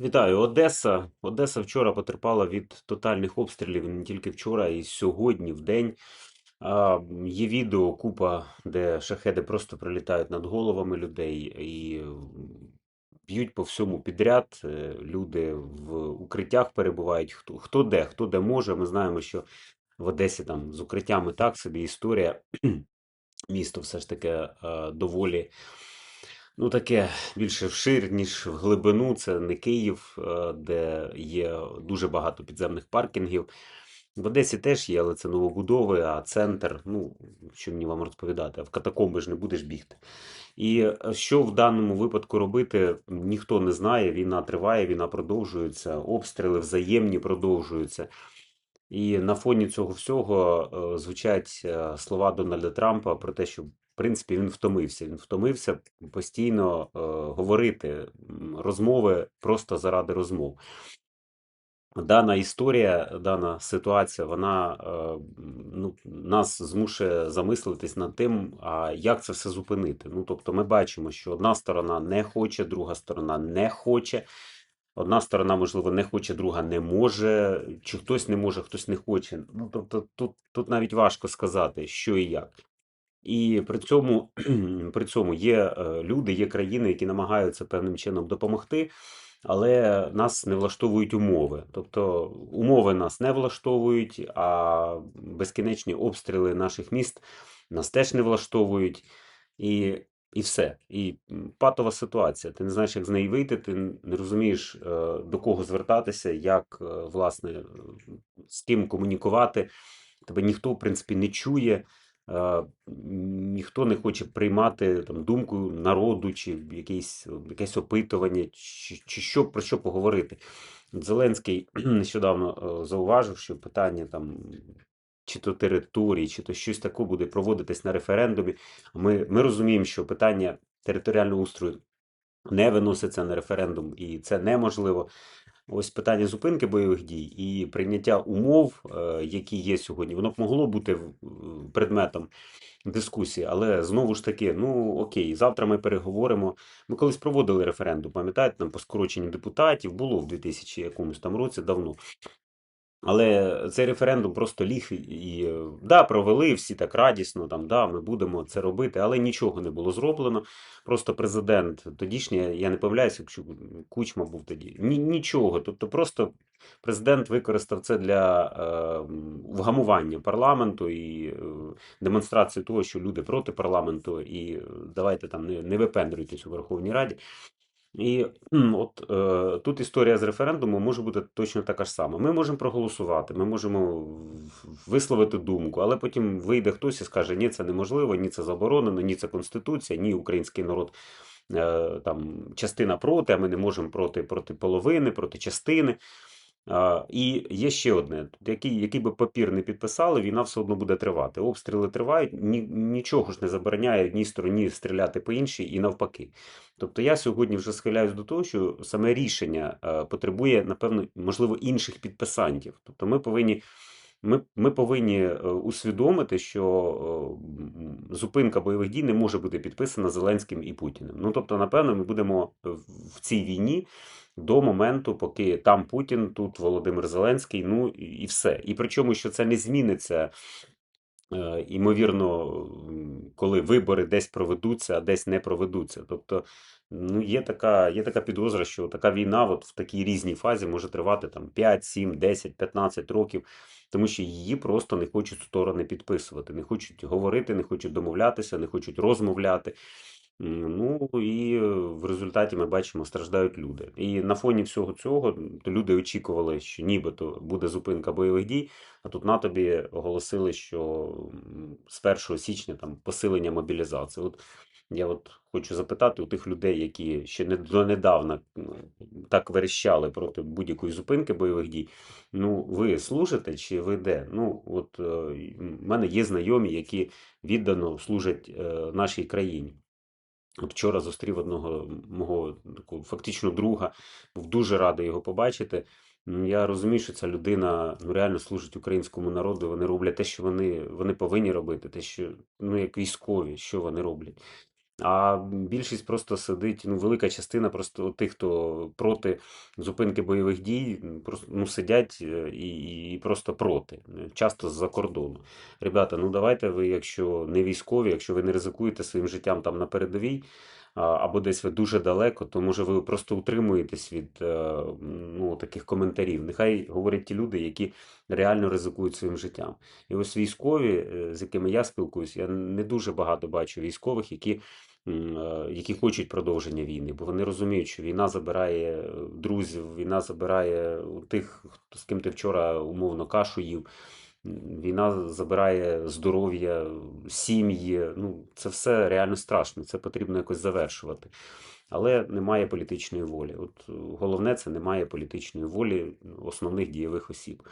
Вітаю, Одеса. Одеса вчора потерпала від тотальних обстрілів не тільки вчора, і сьогодні в день. Є відео, купа, де шахеди просто прилітають над головами людей і б'ють по всьому підряд. Е, Люди в укриттях перебувають. Хто, хто де, хто де може. Ми знаємо, що в Одесі там з укриттями так собі історія. Місто все ж таки е, доволі. Ну, таке більше вшир, ніж в глибину. Це не Київ, е, де є дуже багато підземних паркінгів. В Одесі теж є, але це новобудови, а центр, ну, що мені вам розповідати, в катакомби ж не будеш бігти. І е, що в даному випадку робити, ніхто не знає. Війна триває, війна продовжується, обстріли взаємні продовжуються. І на фоні цього всього е, звучать слова Дональда Трампа про те, що принципі він втомився. Він втомився постійно е, говорити розмови просто заради розмов. Дана історія, дана ситуація, вона е, ну, нас змушує замислитись над тим, а як це все зупинити. Ну, тобто, ми бачимо, що одна сторона не хоче, друга сторона не хоче. Одна сторона, можливо, не хоче, друга не може, чи хтось не може, хтось не хоче. Ну, тобто, тут, тут навіть важко сказати, що і як. І при цьому, при цьому є е, люди, є країни, які намагаються певним чином допомогти, але нас не влаштовують умови. Тобто умови нас не влаштовують, а безкінечні обстріли наших міст нас теж не влаштовують. І, і все. І патова ситуація. Ти не знаєш, як з неї вийти, ти не розумієш, е, до кого звертатися, як, е, власне, з ким комунікувати. Тебе ніхто, в принципі, не чує. Е, ніхто не хоче приймати там думку народу, чи якесь, якесь опитування, чи, чи що про що поговорити. Зеленський нещодавно е, зауважив, що питання там. Чи то території, чи то щось таке буде проводитись на референдумі. Ми, ми розуміємо, що питання територіального устрою не виноситься на референдум, і це неможливо. Ось питання зупинки бойових дій і прийняття умов, е, які є сьогодні, воно б могло бути предметом дискусії, але знову ж таки, ну окей, завтра ми переговоримо. Ми колись проводили референдум, пам'ятаєте, там по скороченню депутатів було в 2000 якомусь там році давно. Але цей референдум просто ліг і е, да, провели всі так радісно, там да, ми будемо це робити, але нічого не було зроблено. Просто президент тодішній, я не помиляюся, якщо Кучма був тоді. Ні, нічого. Тобто, просто президент використав це для е, вгамування парламенту і е, демонстрації того, що люди проти парламенту, і давайте там не, не випендрюйтесь у Верховній Раді. І от е, тут історія з референдуму може бути точно така ж сама. Ми можемо проголосувати, ми можемо висловити думку, але потім вийде хтось і скаже, ні, це неможливо, ні, це заборонено, ні, це конституція, ні, український народ е, там частина проти, а ми не можемо проти, проти половини, проти частини. І є ще одне: який, який би папір не підписали, війна все одно буде тривати. Обстріли тривають, ні, нічого ж не забороняє одній стороні стріляти по іншій і навпаки. Тобто я сьогодні вже схиляюсь до того, що саме рішення е, потребує, напевно, можливо, інших підписантів. Тобто ми повинні. Ми, ми повинні е, усвідомити, що е, зупинка бойових дій не може бути підписана Зеленським і Путіним. Ну тобто, напевно, ми будемо в цій війні до моменту, поки там Путін, тут Володимир Зеленський, ну і все. І причому, що це не зміниться. Е, Імовірно, коли вибори десь проведуться, а десь не проведуться. Тобто, ну, є така, є така підозра, що така війна от в такій різній фазі може тривати там 5, 7, 10, 15 років, тому що її просто не хочуть сторони підписувати, не хочуть говорити, не хочуть домовлятися, не хочуть розмовляти. Ну і е, в результаті ми бачимо, страждають люди. І на фоні всього цього то люди очікували, що нібито буде зупинка бойових дій, а тут на тобі оголосили, що з 1 січня там посилення мобілізації. От я от хочу запитати у тих людей, які ще не донедавна так верещали проти будь-якої зупинки бойових дій. Ну, ви служите чи ви де? Ну, от е, в мене є знайомі, які віддано служать е, нашій країні. Вчора зустрів одного мого такого фактично друга, був дуже радий його побачити. М, Я розумію, що ця людина ну, реально служить українському народу. Вони роблять те, що вони, вони повинні робити, те, що ну як військові, що вони роблять. А більшість просто сидить, ну, велика частина просто тих, хто проти зупинки бойових дій, просто ну, сидять е, і, і просто проти, е, часто з-за кордону. Ребята, ну давайте ви, якщо не військові, якщо ви не ризикуєте своїм життям там на передовій, або десь ви дуже далеко, то може ви просто утримуєтесь від е, ну, таких коментарів. Нехай говорять ті люди, які реально ризикують своїм життям. І ось військові, е, з якими я спілкуюсь, я не дуже багато бачу військових, які е, які хочуть продовження війни, бо вони розуміють, що війна забирає друзів, війна забирає тих, з ким ти вчора умовно кашу їв. Війна забирає здоров'я, сім'ї. Ну, це все реально страшно. Це потрібно якось завершувати. Але немає політичної волі. От е, головне це немає політичної волі основних дієвих осіб.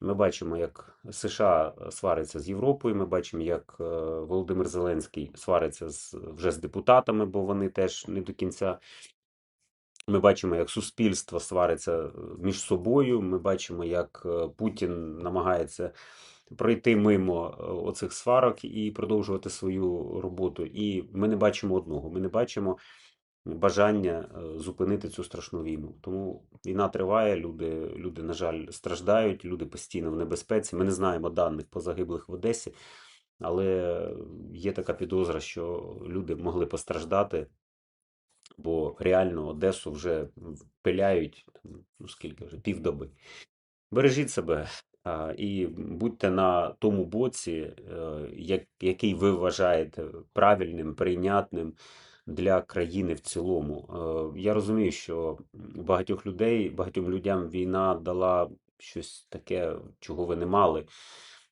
Ми бачимо, як США свариться з Європою. Ми бачимо, як е, Володимир Зеленський свариться з, вже з депутатами, бо вони теж не до кінця. Ми бачимо, як суспільство свариться е, між собою. Ми бачимо, як е, Путін намагається пройти мимо е, оцих сварок і продовжувати свою роботу. І ми не бачимо одного: ми не бачимо бажання зупинити цю страшну війну. Тому війна триває, люди, люди, на жаль, страждають, люди постійно в небезпеці. Ми не знаємо даних по загиблих в Одесі, але є така підозра, що люди могли постраждати, бо реально Одесу вже пиляють ну скільки вже півдоби. Бережіть себе і будьте на тому боці, е, як, який ви вважаєте правильним, прийнятним для країни в цілому. Е, Я розумію, що багатьох людей, багатьом людям війна дала щось таке, чого ви не мали.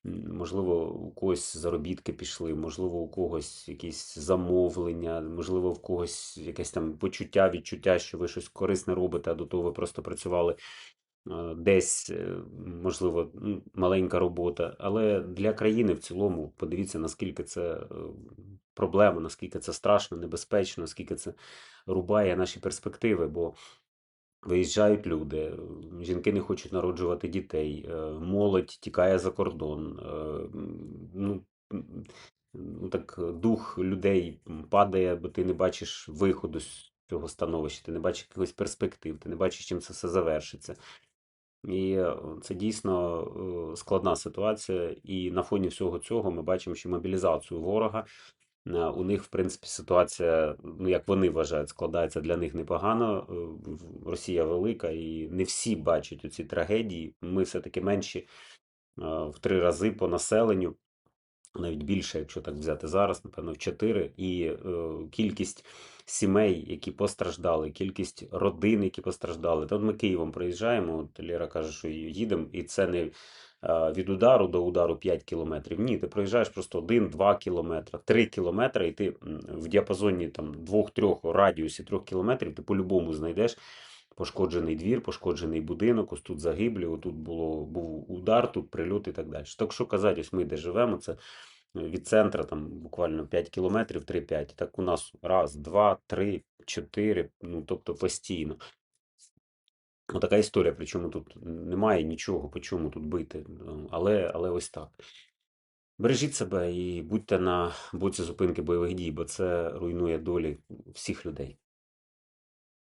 Можливо, у когось заробітки пішли, можливо, у когось якісь замовлення, можливо, в когось якесь там почуття, відчуття, що ви щось корисне робите, а до того ви просто працювали е, десь, е, можливо, маленька робота. Але для країни в цілому, подивіться, наскільки це е, проблема, наскільки це страшно, небезпечно, наскільки це рубає наші перспективи. Бо Виїжджають люди, жінки не хочуть народжувати дітей, е, молодь тікає за кордон. е, Ну, ну так е, дух людей падає, бо ти не бачиш виходу з цього становища, ти не бачиш якихось перспектив, ти не бачиш, чим це все завершиться. І це дійсно складна ситуація. І на фоні всього цього ми бачимо, що мобілізацію ворога. Е, У них, в принципі, ситуація, ну як вони вважають, складається для них непогано. Е, Росія велика, і не всі бачать оці трагедії. Ми все-таки менші е, в три рази по населенню навіть більше, якщо так взяти зараз, напевно, в 4, і кількість сімей, які постраждали, кількість родин, які постраждали. Та от ми Києвом проїжджаємо, от Лера каже, що їдемо, і це не від удару до удару 5 кілометрів. Ні, ти проїжджаєш просто 1-2 кілометри, 3 кілометри, і ти в діапазоні там 2-3 радіусі 3 кілометрів ти по-любому знайдеш. Пошкоджений двір, пошкоджений будинок, ось тут загиблі, отут було, був удар, тут прильот і так далі. Так що казати, ось ми де живемо, це від центра там буквально 5 кілометрів, 3-5. Так у нас раз, два, три, чотири, ну тобто постійно. Отака історія, причому тут немає нічого, по чому тут бити. Ну, Але, але ось так. Бережіть себе і будьте на боці зупинки бойових дій, бо це руйнує долі всіх людей.